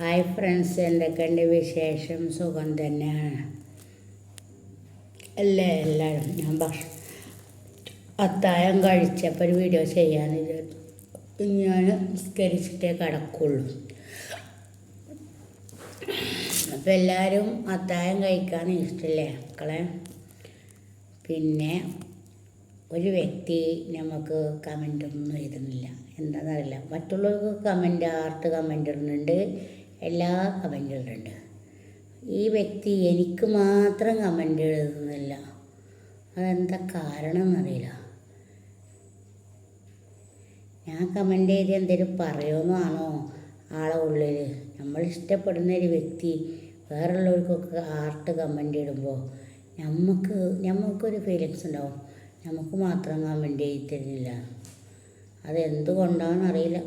Hi friends എന്തൊക്കെയുണ്ട് വിശേഷം? സുഖം തന്നെയാണ്. അല്ലേ എല്ലാവരും ഞാൻ ഭക്ഷ അത്തായം കഴിച്ചപ്പോൾ ഒരു വീഡിയോ വിചാരിച്ചു. ഞാൻ നിസ്കരിച്ചിട്ടേ കിടക്കുള്ളൂ. അപ്പോൾ എല്ലാവരും അത്തായം കഴിക്കാൻ ഇഷ്ടമല്ലേ മക്കളെ? പിന്നെ ഒരു വ്യക്തി നമുക്ക് കമന്റ് ഒന്നും എഴുതുന്നില്ല. എന്താണെന്നറിയില്ല മറ്റുള്ളവർക്ക് കമന്റ് ആർട്ട് കമന്റ് ഇടുന്നുണ്ട്? എല്ലാ കമന്റുകളുണ്ട്. ഈ വ്യക്തി എനിക്ക് മാത്രം കമന്റ് എഴുതുന്നില്ല. അതെന്താ കാരണം എന്നറിയില്ല ഞാൻ കമന്റ് എഴുതി എന്തെങ്കിലും പറയുമെന്നാണോ ആളെ ഉള്ളിൽ? നമ്മൾ ഇഷ്ടപ്പെടുന്ന ഒരു വ്യക്തി വേറുള്ളവർക്കൊക്കെ ആർട്ട് കമന്റ് ഇടുമ്പോൾ നമുക്ക് നമുക്കൊരു ഫീലിങ്സ് ഉണ്ടാവും. നമുക്ക് മാത്രം കമന്റ് എഴുതി തരുന്നില്ല അതെന്തുകൊണ്ടാണെന്ന് അറിയില്ല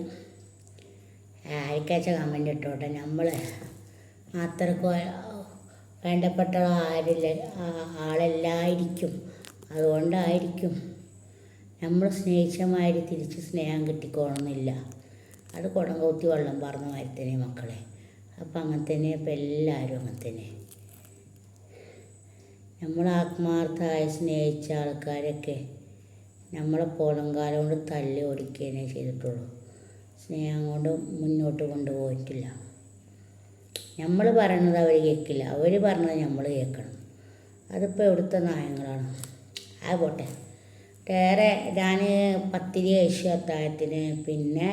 ആർക്കാച്ച കമന്റ് ഇട്ടോട്ടെ. നമ്മൾ അത്രയ്ക്ക് വേണ്ടപ്പെട്ട ആരില്ല ആളെല്ലായിരിക്കും. അതുകൊണ്ടായിരിക്കും നമ്മൾ സ്നേഹിച്ചമാതിരി തിരിച്ച് സ്നേഹം കിട്ടിക്കോണമെന്നില്ല അത് കുടം കൗത്തി വെള്ളം പറഞ്ഞ മാതിരി തന്നെ മക്കളെ. അപ്പം അങ്ങനെ തന്നെ ഇപ്പം എല്ലാവരും അങ്ങനെ തന്നെ നമ്മൾ ആത്മാർത്ഥമായി സ്നേഹിച്ച ആൾക്കാരൊക്കെ നമ്മളെ പോളം കാലം കൊണ്ട് തല്ലി ഓടിക്കുകയെ ചെയ്തിട്ടുള്ളൂ. സ്നേഹം മുന്നോട്ട് കൊണ്ടുപോയിട്ടില്ല. നമ്മൾ പറയണത് അവർ കേൾക്കില്ല അവർ പറഞ്ഞത് നമ്മൾ കേൾക്കണം അതിപ്പോൾ എവിടുത്തെ നയങ്ങളാണ്? ആ പോട്ടെ വേറെ ഞാൻ പത്തിരി ഏഷ്യ അത്താഴത്തിന് പിന്നെ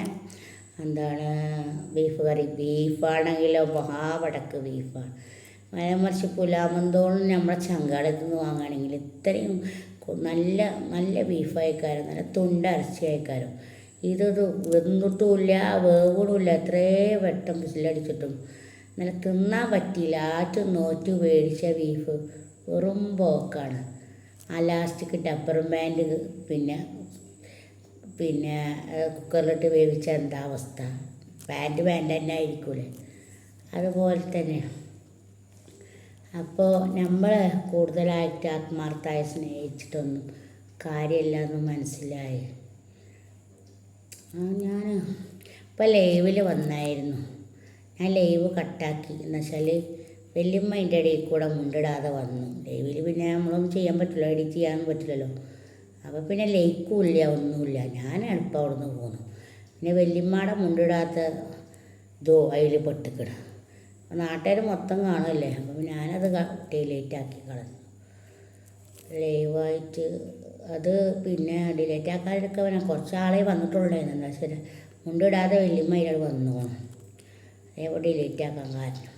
എന്താണ് ബീഫ് കറി ബീഫാണെങ്കിലോ മഹാവടക്ക് ബീഫാണ് നേരെ മറിച്ച് പുലാമന്തോളം നമ്മളെ ചങ്കാളത്ത് നിന്ന് വാങ്ങുകയാണെങ്കിൽ ഇത്രയും നല്ല നല്ല ബീഫായിക്കാരും നല്ല തുണ്ടരച്ചി അയക്കാരും ഇതൊരു വെന്തിട്ടുമില്ല വേവണമില്ല. എത്രേ വെട്ടം വിസിലടിച്ചിട്ടും. നല്ല തിന്നാൻ പറ്റിയില്ല. ആറ്റും നോറ്റു മേടിച്ച ബീഫ് വെറും പോക്കാണ്. ആ ലാസ്റ്റിക്ക് ടപ്പർ ബാൻഡ് പിന്നെ പിന്നെ കുക്കറിലിട്ട് വേവിച്ച എന്താ അവസ്ഥ? പാന്റ് പാന്റ് തന്നെ ആയിരിക്കൂലേ. അതുപോലെ തന്നെ. അപ്പോൾ നമ്മൾ കൂടുതലായിട്ട് ആത്മാർത്ഥമായി സ്നേഹിച്ചിട്ടൊന്നും കാര്യമില്ല എന്ന് മനസ്സിലായി. ഞാൻ ഇപ്പോൾ ലൈവിൽ വന്നായിരുന്നു. ഞാൻ ലൈവ് കട്ടാക്കി. എന്ന് വെച്ചാൽ വലിയമ്മ അതിന്റെ ഇടയിൽ കൂടെ മുണ്ടിടാതെ വന്നു. ലൈവിൽ പിന്നെ നമ്മളൊന്നും ചെയ്യാൻ പറ്റില്ല. എഡിറ്റ് ചെയ്യാൻ പറ്റില്ലല്ലോ. അപ്പോൾ പിന്നെ ലൈക്കും ഇല്ല ഒന്നുമില്ല. ഞാൻ എളുപ്പം അവിടെ നിന്ന് പോന്നു പിന്നെ വലിയമ്മയുടെ മുണ്ടിടാത്ത ഇതോ അതിൽ പെട്ടിക്കിട. അപ്പോൾ നാട്ടുകാർ മൊത്തം കാണുമല്ലേ അപ്പം ഞാനത് ഡിലേറ്റ് ആക്കി കളഞ്ഞു. ലൈവായിട്ട് അത് പിന്നെ ഡിലേറ്റ് ആക്കാനൊക്കെ പിന്നെ കുറച്ച് ആളെ വന്നിട്ടുള്ളായിരുന്നു. എന്താ ശരി. മുണ്ടിടാതെ വല്യമ്മ അതിൽ വന്നു അതേപോലെ ഡിലേറ്റ് ആക്കാൻ കാരണം.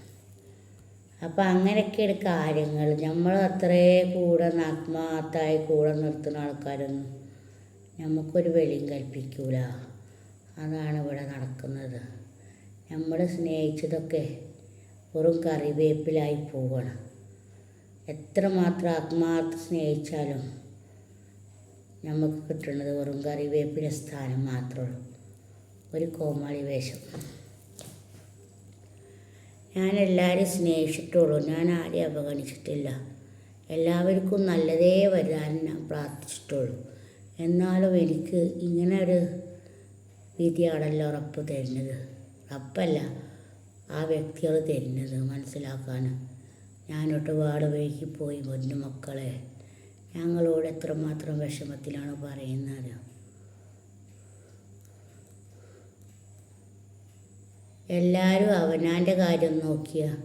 അപ്പം അങ്ങനെയൊക്കെയാണ് കാര്യങ്ങൾ നമ്മൾ അത്രേ കൂടെ ആത്മാർത്ഥമായി കൂടെ നിർത്തുന്ന ആൾക്കാരൊന്നും നമുക്കൊരു വെളിയും കൽപ്പിക്കൂല. അതാണ് ഇവിടെ നടക്കുന്നത്. നമ്മൾ സ്നേഹിച്ചതൊക്കെ വെറും കറിവേപ്പിലായി പോകണം എത്രമാത്രം ആത്മാർത്ഥ സ്നേഹിച്ചാലും നമുക്ക് കിട്ടുന്നത് വെറും കറിവേപ്പിന് സ്ഥാനം മാത്രമേ ഒരു കോമാളി വേഷം. ഞാൻ എല്ലാവരെയും സ്നേഹിച്ചിട്ടുള്ളൂ. ഞാൻ ആരെയും അവഗണിച്ചിട്ടില്ല. എല്ലാവർക്കും നല്ലതേ വരാൻ ഞാൻ പ്രാർത്ഥിച്ചിട്ടുള്ളൂ. എന്നാലും എനിക്ക് ഇങ്ങനെ ഒരു വിധിയാണല്ലോ ഉറപ്പ് തരുന്നത്. ഉറപ്പല്ല ആ വ്യക്തികൾ തരുന്നത് മനസ്സിലാക്കാൻ ഞാനൊട്ട് വാട് വൈകി പോയി പൊന്നു മക്കളെ ഞങ്ങളോട് എത്രമാത്രം വിഷമത്തിലാണ് പറയുന്നത്. എല്ലാവരും അവനാന്റെ കാര്യം നോക്കിയാൽ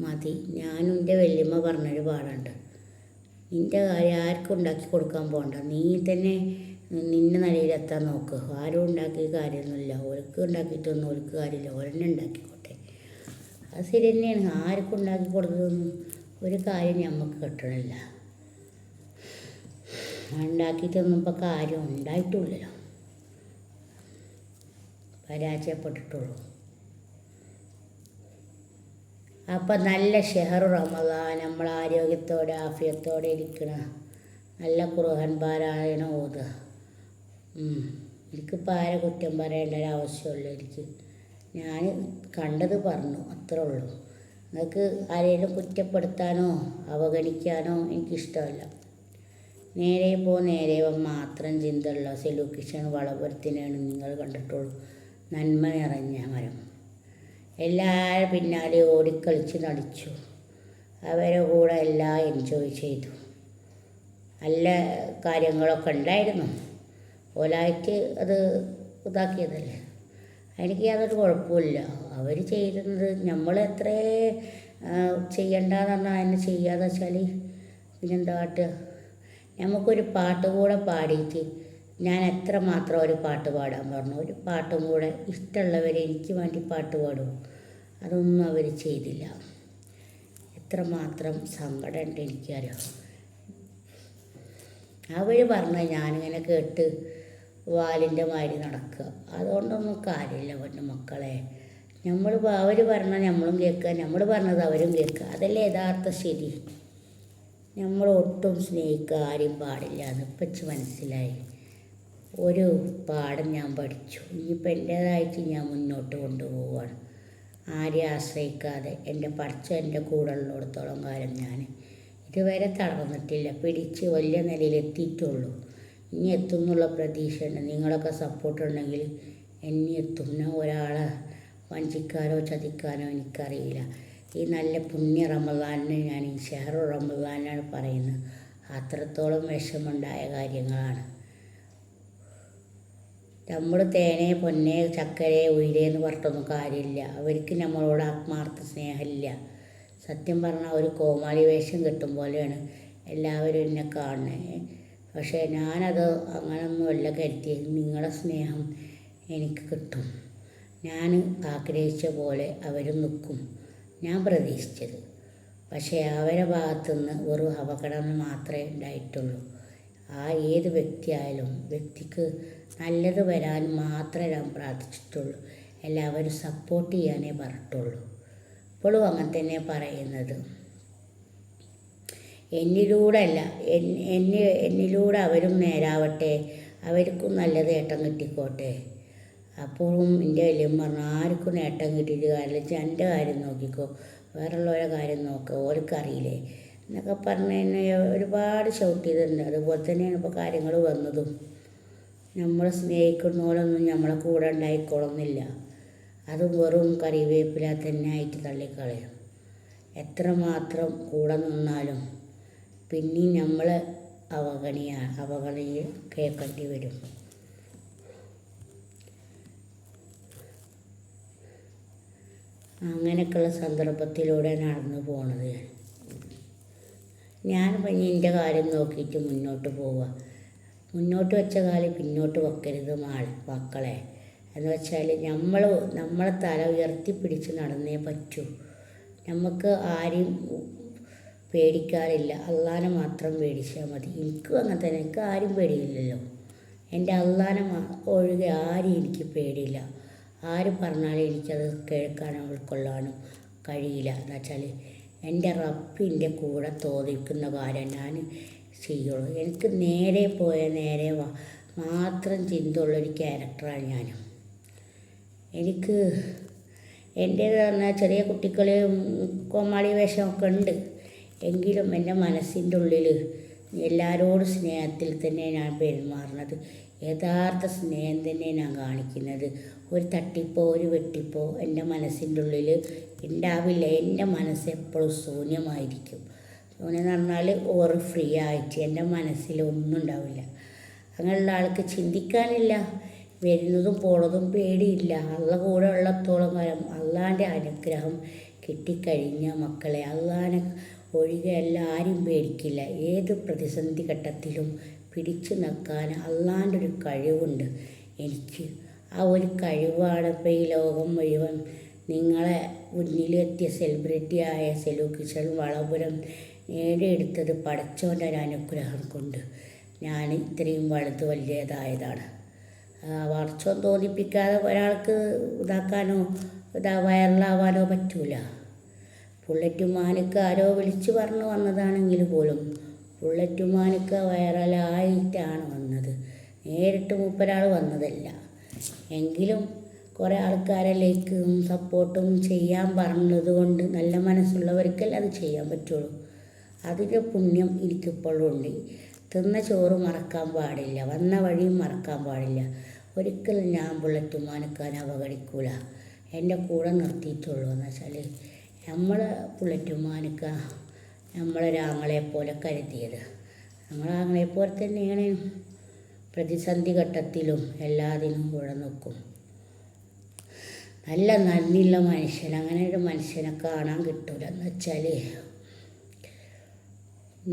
മതി. ഞാനും എന്റെ വല്യമ്മ പറഞ്ഞൊരു പാടുണ്ട്. നിന്റെ കാര്യം ആർക്കും ഉണ്ടാക്കി കൊടുക്കാൻ പോകണ്ട നീ തന്നെ നിന്നെ നിലയിലെത്താൻ നോക്ക്. ആരും ഉണ്ടാക്കിയ കാര്യമൊന്നുമില്ല. ഓർക്ക് ഉണ്ടാക്കിയിട്ടൊന്നും ഓർക്ക് കാര്യമില്ല. ഓരെന്നെ ഉണ്ടാക്കിക്കോട്ടെ. അത് ശരി തന്നെയാണ്. ആർക്കും ഉണ്ടാക്കി കൊടുത്തതൊന്നും ഒരു കാര്യം നമുക്ക് കിട്ടണില്ല. ഉണ്ടാക്കിയിട്ടൊന്നും ഇപ്പോൾ കാര്യം ഉണ്ടായിട്ടുള്ളല്ലോ. പരാജയപ്പെട്ടിട്ടുള്ളൂ. അപ്പം നല്ല ഷെഹർ റമദാൻ നമ്മൾ ആരോഗ്യത്തോടെ ആഫിയത്തോടെ ഇരിക്കണ നല്ല ഖുർആൻ പാരായണം ഓതുക. എനിക്കിപ്പോൾ ആരെ കുറ്റം പറയേണ്ട ഒരു ആവശ്യമുള്ളൂ. എനിക്ക് ഞാൻ കണ്ടത് പറഞ്ഞു അത്രേ ഉള്ളൂ. നിങ്ങൾക്ക് ആരെയും കുറ്റപ്പെടുത്താനോ അവഗണിക്കാനോ എനിക്കിഷ്ടമല്ല. നേരെ പോ നേരെ മാത്രം ചിന്തയുള്ള സെലൂക്കിഷൻ വളപുരത്തിനാണ് നിങ്ങൾ കണ്ടിട്ടുള്ളൂ. നന്മ നിറഞ്ഞ മരം. എല്ലാവരും പിന്നാലെ ഓടിക്കളിച്ച് നടിച്ചു. അവരെ കൂടെ എല്ലാം എൻജോയ് ചെയ്തു. നല്ല കാര്യങ്ങളൊക്കെ ഉണ്ടായിരുന്നു. ഓലായിട്ട് അത് ഇതാക്കിയതല്ലേ? എനിക്ക് യാതൊരു കുഴപ്പമില്ല അവർ ചെയ്തിരുന്നത് നമ്മൾ എത്ര ചെയ്യണ്ടെന്ന് പറഞ്ഞാൽ അതിനെ ചെയ്യാതെ വെച്ചാൽ പിന്നെന്താ കാട്ടുക? നമുക്കൊരു പാട്ട് കൂടെ പാടിയിട്ട് ഞാൻ എത്ര മാത്രം ഒരു പാട്ട് പാടാൻ പറഞ്ഞു ഒരു പാട്ടും കൂടെ ഇഷ്ടമുള്ളവർ എനിക്ക് വേണ്ടി പാട്ട് പാടും. അതൊന്നും അവർ ചെയ്തില്ല. എത്രമാത്രം സങ്കടമുണ്ട് എനിക്കറിയാം? അവർ പറഞ്ഞ ഞാനിങ്ങനെ കേട്ട് വാലിന്റെ മാതിരി നടക്കുക. അതുകൊണ്ടൊന്നും കാര്യമില്ല പൊന്നു മക്കളെ. നമ്മൾ അവർ പറഞ്ഞാൽ നമ്മളും കേൾക്കുക. നമ്മൾ പറഞ്ഞത് അവരും കേൾക്കുക. അതല്ലേ യഥാർത്ഥ ശരി? നമ്മൾ ഒട്ടും സ്നേഹിക്കുക ആരെയും പാടില്ല. എന്ന് മനസ്സിലായി. ഒരു പാഠം ഞാൻ പഠിച്ചു. ഇനിയിപ്പോൾ എന്റേതായിട്ട് ഞാൻ മുന്നോട്ട് കൊണ്ടുപോവുകയാണ് ആരെയും ആശ്രയിക്കാതെ എന്റെ പഠിച്ച എന്റെ കൂടെ ഉള്ളിടത്തോളം കാലം ഞാൻ ഇതുവരെ തളർന്നിട്ടില്ല. പിടിച്ച് വലിയ നിലയിൽ എത്തിയിട്ടുള്ളൂ. ഇനി എത്തും എന്നുള്ള പ്രതീക്ഷയുണ്ട്. നിങ്ങളൊക്കെ സപ്പോർട്ട് ഉണ്ടെങ്കിൽ എന്നെ എത്തും ഞാൻ ഒരാളെ വഞ്ചിക്കാനോ ചതിക്കാനോ എനിക്കറിയില്ല. ഈ നല്ല പുണ്യ റമദാനിന് ഞാൻ ഈ ഷെഹറു റമദാനാണ് പറയുന്നത്. അത്രത്തോളം വിഷമുണ്ടായ കാര്യങ്ങളാണ്. നമ്മൾ തേനെ പൊന്നെ ചക്കരെ ഉയരെ പറഞ്ഞൊന്നും കാര്യമില്ല. അവർക്ക് നമ്മളോട് ആത്മാർത്ഥ സ്നേഹമില്ല. സത്യം പറഞ്ഞാൽ ഒരു കോമാളി വേഷം കിട്ടും പോലെയാണ് എല്ലാവരും എന്നെ കാണുന്നത് പക്ഷേ ഞാനത് അങ്ങനൊന്നുമല്ല കരുതിയത്. നിങ്ങളെ സ്നേഹം എനിക്ക് കിട്ടും. ഞാൻ ആഗ്രഹിച്ച പോലെ അവർ നിൽക്കും. ഞാൻ പ്രതീക്ഷിച്ചത്. പക്ഷേ അവരെ ഭാഗത്തുനിന്ന് ഒരു അപകടം മാത്രമേ ഉണ്ടായിട്ടുള്ളൂ. ആ ഏത് വ്യക്തിയായാലും വ്യക്തിക്ക് നല്ലത് വരാൻ മാത്രമേ ഞാൻ പ്രാർത്ഥിച്ചിട്ടുള്ളൂ. എല്ലാവരും സപ്പോർട്ട് ചെയ്യാനേ പറഞ്ഞിട്ടുള്ളൂ. ഇപ്പോഴും അങ്ങനെ തന്നെ പറയുന്നത്. എന്നിലൂടെ അല്ല എന്നെ എന്നിലൂടെ അവരും നേരാവട്ടെ. അവർക്കും നല്ലത് ഏട്ടം കിട്ടിക്കോട്ടെ. അപ്പോഴും എന്റെ വലിയ പറഞ്ഞു ആർക്കും നേട്ടം കിട്ടിയിട്ട് കാര്യമില്ല. വെച്ചാൽ എന്റെ കാര്യം നോക്കിക്കോ. വേറെയുള്ളവരെ കാര്യം നോക്കുക ഓർക്കറിയില്ലേ? എന്നൊക്കെ പറഞ്ഞു എന്നെ ഒരുപാട് ഷൗട്ട് ചെയ്തിട്ടുണ്ട്. അതുപോലെ തന്നെയാണ് ഇപ്പോൾ കാര്യങ്ങൾ വന്നതും. നമ്മൾ സ്നേഹിക്കുന്നവരൊന്നും നമ്മളെ കൂടെ ഉണ്ടായിക്കൊള്ളുന്നില്ല. അത് വെറും കറിവേപ്പില തന്നെ ആയിട്ട് തള്ളിക്കളയും എത്രമാത്രം കൂടെ നിന്നാലും പിന്നെയും നമ്മൾ അവഗണിയ അവഗണിയെ കേൾക്കേണ്ടി വരും. അങ്ങനെയൊക്കെയുള്ള സന്ദർഭത്തിലൂടെ നടന്നു പോണത് ഞാൻ. ഞാൻ പിന്നെ എന്റെ കാര്യം നോക്കിയിട്ട് മുന്നോട്ട് പോവുക മുന്നോട്ട് വെച്ച കാലം പിന്നോട്ട് വെക്കരുത് മാൾ മക്കളെ. എന്ന് വെച്ചാൽ നമ്മൾ നമ്മളെ തല ഉയർത്തിപ്പിടിച്ച് നടന്നേ പറ്റൂ. നമുക്ക് ആരെയും പേടിക്കാറില്ല. അള്ളാനെ മാത്രം പേടിച്ചാൽ മതി. എനിക്കും അങ്ങനെ തന്നെ. എനിക്ക് ആരും പേടിയില്ലല്ലോ. എന്റെ അള്ളാനെ ഒഴികെ ആരും എനിക്ക് പേടിയില്ല. ആര് പറഞ്ഞാലും എനിക്കത് കേൾക്കാനോ ഉൾക്കൊള്ളാനോ കഴിയില്ല. എന്ന് വെച്ചാൽ എന്റെ റബ്ബിന്റെ കൂടെ തോന്നിക്കുന്ന കാര്യം ഞാൻ ചെയ്യുള്ളൂ. എനിക്ക് നേരെ പോയ നേരെ മാത്രം ചിന്തയുള്ളൊരു ക്യാരക്ടറാണ് ഞാൻ എനിക്ക് എന്റേത് പറഞ്ഞാൽ ചെറിയ കുട്ടികൾ കോമാളി വേഷമൊക്കെ ഉണ്ട്. എങ്കിലും എന്റെ മനസ്സിന്റെ ഉള്ളിൽ എല്ലാവരോടും സ്നേഹത്തിൽ തന്നെ ഞാൻ പെരുമാറുന്നത്. യഥാർത്ഥ സ്നേഹം തന്നെ ഞാൻ കാണിക്കുന്നത്. ഒരു തട്ടിപ്പോ ഒരു വെട്ടിപ്പോ എന്റെ മനസ്സിന്റെ ഉള്ളിൽ ഉണ്ടാവില്ല എന്റെ മനസ്സ് എപ്പോഴും ശൂന്യമായിരിക്കും. ശൂന്യം എന്ന് പറഞ്ഞാൽ ഓറ് ഫ്രീ ആയിട്ട് എന്റെ മനസ്സിൽ ഒന്നും ഉണ്ടാവില്ല. അങ്ങനെയുള്ള ആൾക്ക് ചിന്തിക്കാനില്ല. വരുന്നതും പോണതും പേടിയില്ല. അള്ള കൂടെ ഉള്ളത്തോളം കാലം അള്ളാന്റെ അനുഗ്രഹം കിട്ടിക്കഴിഞ്ഞ മക്കളെ അള്ളാനെ ഒഴികെ എല്ലാവരും പേടിക്കില്ല. ഏത് പ്രതിസന്ധി ഘട്ടത്തിലും പിടിച്ചു നിൽക്കാൻ അള്ളാന്റെ ഒരു കഴിവുണ്ട്. എനിക്ക് ആ ഒരു കഴിവാണ് ഇപ്പോൾ ഈ ലോകം മുഴുവൻ നിങ്ങളെ മുന്നിലെത്തിയ സെലിബ്രിറ്റിയായ സെലു കിഷൻ വളപുരം നേടിയെടുത്തത് പടച്ചോന്റെ ഒരു അനുഗ്രഹം കൊണ്ട്. ഞാൻ ഇത്രയും വലുത് വലിയതായതാണ് വർഷം തോന്നിപ്പിക്കാതെ ഒരാൾക്ക് ഇതാക്കാനോ ഇതാ വൈറലാവാനോ പറ്റൂല. ബുള്ളറ്റുമാനിക്ക് ആരോ വിളിച്ചു പറഞ്ഞു വന്നതാണെങ്കിൽ പോലും ബുള്ളറ്റുമാനിക്ക് വൈറലായിട്ടാണ് വന്നത്. നേരിട്ട് മൂപ്പരാൾ വന്നതല്ല. എങ്കിലും കുറേ ആൾക്കാരെ സപ്പോർട്ടും ചെയ്യാൻ പറഞ്ഞത് കൊണ്ട് നല്ല മനസ്സുള്ളവർക്കല്ലേ അത് ചെയ്യാൻ പറ്റുള്ളൂ. അതിന്റെ പുണ്യം എനിക്കിപ്പോഴും ഉണ്ട്. തിന്ന ചോറ് മറക്കാൻ പാടില്ല വന്ന വഴിയും മറക്കാൻ പാടില്ല. ഒരിക്കലും ഞാൻ ബുള്ളറ്റുമാനക്കാൻ അവഗണിക്കൂല എന്റെ കൂടെ നിർത്തിയിട്ടുള്ളൂ എന്ന് വെച്ചാൽ നമ്മൾ പുള്ളറ്റുമാനിക്ക നമ്മളൊരാങ്ങളെ പോലെ കരുതിയത്. നമ്മളാങ്ങളെ പോലെ തന്നെയാണ് പ്രതിസന്ധി ഘട്ടത്തിലും എല്ലാത്തിനും കൂടെ നിൽക്കും. നല്ല നന്ദിയുള്ള മനുഷ്യൻ അങ്ങനെ ഒരു മനുഷ്യനെ കാണാൻ കിട്ടൂല. എന്ന് വെച്ചാൽ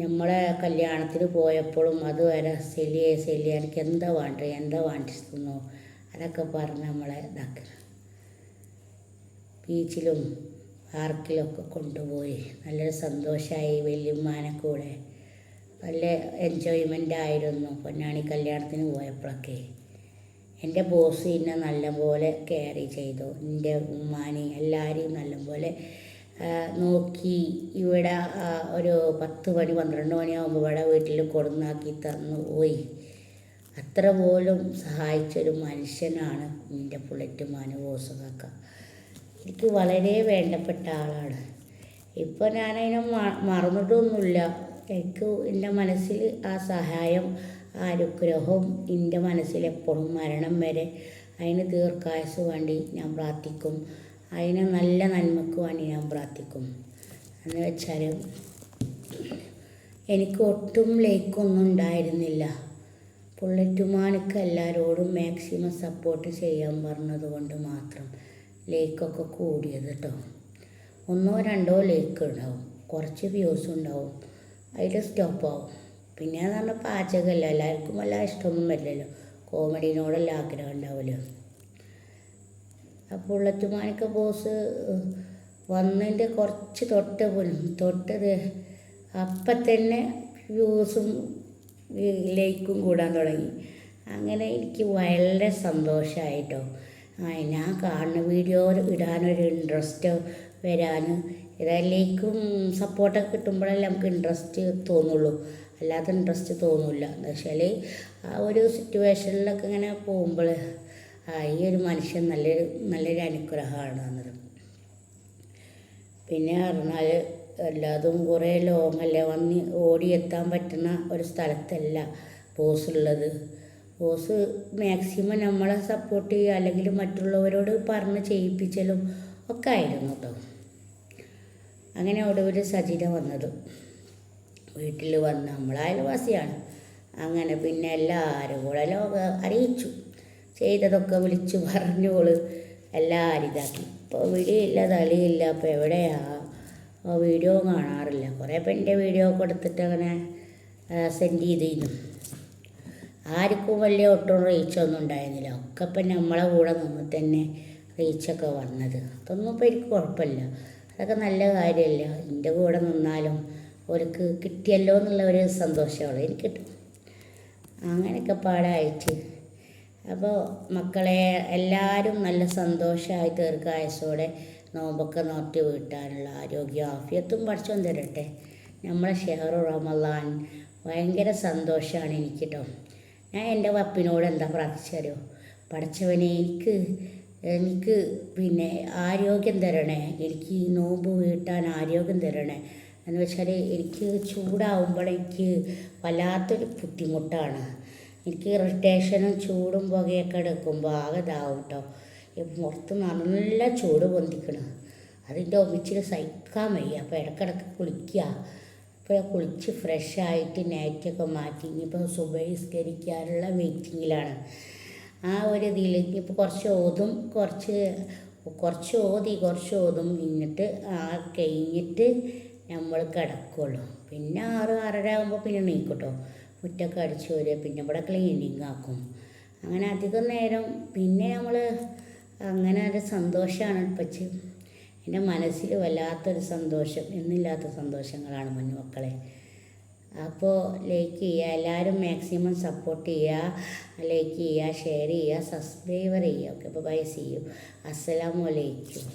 നമ്മളെ കല്യാണത്തിന് പോയപ്പോഴും അതുവരെ സെലിയെ സെലിയ എനിക്ക് എന്താ വേണ്ടത് എന്താ വേണ്ടിക്കുന്നു അതൊക്കെ പറഞ്ഞ് നമ്മളെ ഇതാക്കുക ബീച്ചിലും പാർക്കിലൊക്കെ കൊണ്ടുപോയി. നല്ലൊരു സന്തോഷമായി വല്യമ്മാനെ കൂടെ. നല്ല എൻജോയ്മെന്റ് ആയിരുന്നു പൊന്നാണി കല്യാണത്തിന് പോയപ്പോഴൊക്കെ. എന്റെ ബോസ് എന്നെ നല്ലപോലെ കെയർ ചെയ്തു. എന്റെ ഉമ്മാനെ എല്ലാവരെയും നല്ലപോലെ നോക്കി. ഇവിടെ ഒരു പത്ത് മണി പന്ത്രണ്ട് മണിയാകുമ്പോൾ ഇവിടെ വീട്ടിൽ കൊടുന്നാക്കി തന്നു പോയി. അത്ര പോലും സഹായിച്ചൊരു മനുഷ്യനാണ് എന്റെ പുള്ളറ്റുമാന് ബോസ് കാക്ക എനിക്ക് വളരെ വേണ്ടപ്പെട്ട ആളാണ്. ഇപ്പോൾ ഞാനതിനെ മറന്നിട്ടൊന്നുമില്ല. എനിക്ക് എന്റെ മനസ്സിൽ ആ സഹായം ആ അനുഗ്രഹവും എന്റെ മനസ്സിൽ എപ്പോഴും മരണം വരെ അതിന് ദീർഘായുസ് വേണ്ടി ഞാൻ പ്രാർത്ഥിക്കും. അതിന് നല്ല നന്മക്ക് വേണ്ടി ഞാൻ പ്രാർത്ഥിക്കും. എന്ന് വെച്ചാൽ എനിക്ക് ഒട്ടും ലേക്കൊന്നും ഉണ്ടായിരുന്നില്ല. പുള്ളറ്റുമാനക്ക് എല്ലാവരോടും മാക്സിമം സപ്പോർട്ട് ചെയ്യാൻ പറഞ്ഞത് കൊണ്ട് മാത്രം. ലേക്കൊക്കെ കൂടിയത് കേട്ടോ ഒന്നോ രണ്ടോ ലേക്ക് ഉണ്ടാവും. കുറച്ച് വ്യൂസ് ഉണ്ടാവും. അതിൽ സ്റ്റോപ്പ് ആവും. പിന്നെ എന്ന് പറഞ്ഞാൽ പാചകമല്ല? എല്ലാവർക്കും വല്ല ഇഷ്ടമൊന്നും വരില്ലല്ലോ. കോമഡിനോടല്ല ആഗ്രഹം ഉണ്ടാവുമല്ലോ അപ്പോൾ ഉള്ളറ്റുമാനൊക്കെ ബോസ് വന്നതിന്റെ കുറച്ച് തൊട്ട് തൊട്ടത് അപ്പം തന്നെ വ്യൂസും ലൈക്കും കൂടാൻ തുടങ്ങി. അങ്ങനെ എനിക്ക് വളരെ സന്തോഷമായിട്ടോ ഞാൻ കാണുന്ന വീഡിയോ ഇടാനൊരു ഇൻട്രസ്റ്റ് വരാൻ ഇതെല്ലാം സപ്പോർട്ടൊക്കെ കിട്ടുമ്പോഴല്ലേ നമുക്ക് ഇൻട്രസ്റ്റ് തോന്നുള്ളൂ. അല്ലാതെ ഇൻട്രസ്റ്റ് തോന്നില്ല. എന്ന് വെച്ചാൽ ആ ഒരു സിറ്റുവേഷനിലൊക്കെ ഇങ്ങനെ പോകുമ്പോൾ ഈ ഒരു മനുഷ്യൻ നല്ലൊരു നല്ലൊരു അനുഗ്രഹമാണ് തന്നത്. പിന്നെ പറഞ്ഞാൽ എല്ലാതും കുറേ ലോങ്ങല്ലേ? വന്ന് ഓടിയെത്താൻ പറ്റുന്ന ഒരു സ്ഥലത്തല്ല ബോസ് ഉള്ളത്. ബോസ് മാക്സിമം നമ്മളെ സപ്പോർട്ട് ചെയ്യുക അല്ലെങ്കിൽ മറ്റുള്ളവരോട് പറഞ്ഞ് ചെയ്യിപ്പിച്ചലും ഒക്കെ ആയിരുന്നു കേട്ടോ അങ്ങനെ അവിടെ ഒരു സജിന വന്നത്. വീട്ടിൽ വന്ന് നമ്മൾ അയൽവാസിയാണ്. അങ്ങനെ പിന്നെ എല്ലാവരും കൂടെ ലോക അറിയിച്ചു. ചെയ്തതൊക്കെ വിളിച്ചു പറഞ്ഞോൾ. എല്ലാവരും ഇതാക്കി. ഇപ്പോൾ വിളിയില്ല തളിയില്ല അപ്പോൾ എവിടെയാ? വീഡിയോ കാണാറില്ല. കുറേ പെന്റെ വീഡിയോ ഒക്കെ എടുത്തിട്ട് അങ്ങനെ സെൻഡ് ചെയ്തിരുന്നു ആർക്കും വലിയ ഒട്ടും റീച്ചൊന്നും ഉണ്ടായിരുന്നില്ല. ഒക്കെ ഇപ്പം നമ്മളെ കൂടെ നിന്ന് തന്നെ റീച്ചൊക്കെ വന്നത്. അതൊന്നും ഇപ്പം എനിക്ക് കുഴപ്പമില്ല. അതൊക്കെ നല്ല കാര്യമല്ല? എന്റെ കൂടെ നിന്നാലും അവർക്ക് കിട്ടിയല്ലോ എന്നുള്ള ഒരു സന്തോഷമാണ്. എനിക്ക് കിട്ടും. അങ്ങനെയൊക്കെ പാടായിട്ട്. അപ്പോൾ മക്കളെ എല്ലാവരും നല്ല സന്തോഷമായി ദീർഘായുസോടെ നോമ്പൊക്കെ നോറ്റി വീട്ടാനുള്ള ആരോഗ്യം ആഫിയത്തും പഠിച്ചും തരട്ടെ. നമ്മളെ ഷെഹറു റമലാൻ ഭയങ്കര സന്തോഷമാണ് എനിക്ക് കേട്ടോ. ഞാൻ എന്റെ വപ്പിനോട് എന്താ പ്രാർത്ഥിച്ചറിയോ പഠിച്ചവനെ എനിക്ക് എനിക്ക് പിന്നെ ആരോഗ്യം തരണേ എനിക്ക് ഈ നോമ്പ് വീട്ടാൻ ആരോഗ്യം തരണേ. എന്ന് വെച്ചാൽ എനിക്ക് ചൂടാവുമ്പോൾ എനിക്ക് വല്ലാത്തൊരു ബുദ്ധിമുട്ടാണ്. എനിക്ക് ഇറിറ്റേഷനും ചൂടും പുകയൊക്കെ എടുക്കുമ്പോൾ ആകെ ഇതാവും കേട്ടോ പുറത്ത് നല്ല ചൂട് പൊന്തിക്കണം. അതിന്റെ ഒമിച്ചിൽ സഹിക്കാൻ വയ്യ. അപ്പോൾ ഇടയ്ക്കിടയ്ക്ക് കുളിക്കുക. ഇപ്പോൾ കുളിച്ച് ഫ്രഷായിട്ട് നൈറ്റൊക്കെ മാറ്റി. ഇനിയിപ്പോൾ സുബഹിസ്കരിക്കാനുള്ള മീറ്റിങ്ങിലാണ്. ആ ഒരു ഇതിൽ ഇനിയിപ്പോൾ കുറച്ച് ഓതും കുറച്ച് കുറച്ച് ഓതി കുറച്ച് ഓതും എന്നിട്ട് ആ കഴിഞ്ഞിട്ട് നമ്മൾ കിടക്കുള്ളൂ. പിന്നെ ആറ് ആറര ആകുമ്പോൾ പിന്നെ നീക്കട്ടോ മുറ്റൊക്കെ അടിച്ചു വരിക പിന്നെ ഇവിടെ ക്ലീനിങ് ആക്കും. അങ്ങനെ അധികം നേരം പിന്നെ നമ്മൾ അങ്ങനെ ഒരു സന്തോഷമാണ് പച്ച് എന്റെ മനസ്സിൽ വല്ലാത്തൊരു സന്തോഷം എന്നില്ലാത്ത സന്തോഷങ്ങളാണ് മഞ്ഞുമക്കളെ അപ്പോൾ ലൈക്ക് ചെയ്യുക എല്ലാവരും മാക്സിമം സപ്പോർട്ട് ചെയ്യുക ലൈക്ക് ചെയ്യുക ഷെയർ ചെയ്യുക സബ്സ്ക്രൈബർ ചെയ്യുക. ഓക്കെ അപ്പോൾ ബൈ സി യു അസ്സലാമു അലൈക്കും